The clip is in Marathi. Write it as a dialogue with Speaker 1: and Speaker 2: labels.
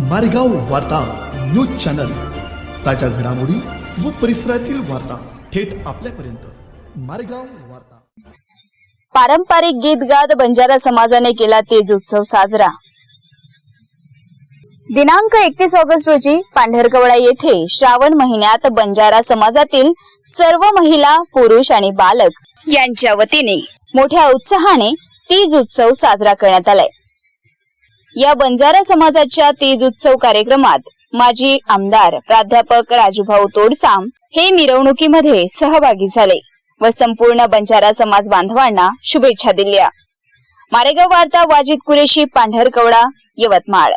Speaker 1: मारेगाव वार्ता न्यूज चॅनल. ताज्या घडामोडी व परिसरातील वार्ता थेट आपल्यापर्यंत. मारेगाव वार्ता.
Speaker 2: पारंपरिक गीत गात बंजारा समाजाने केला तेज उत्सव साजरा. दिनांक एकतीस ऑगस्ट रोजी पांढरकवडा येथे श्रावण महिन्यात बंजारा समाजातील सर्व महिला पुरुष आणि बालक यांच्या वतीने मोठ्या उत्साहाने तीज उत्सव साजरा करण्यात आलाय. या बंजारा समाजाच्या तीज उत्सव कार्यक्रमात माजी आमदार प्राध्यापक राजूभाऊ तोडसाम हे मिरवणुकीमध्ये सहभागी झाले व संपूर्ण बंजारा समाज बांधवांना शुभेच्छा दिल्या. मारेगाव वार्ता वाजिद कुरेशी पांढरकवडा यवतमाळ.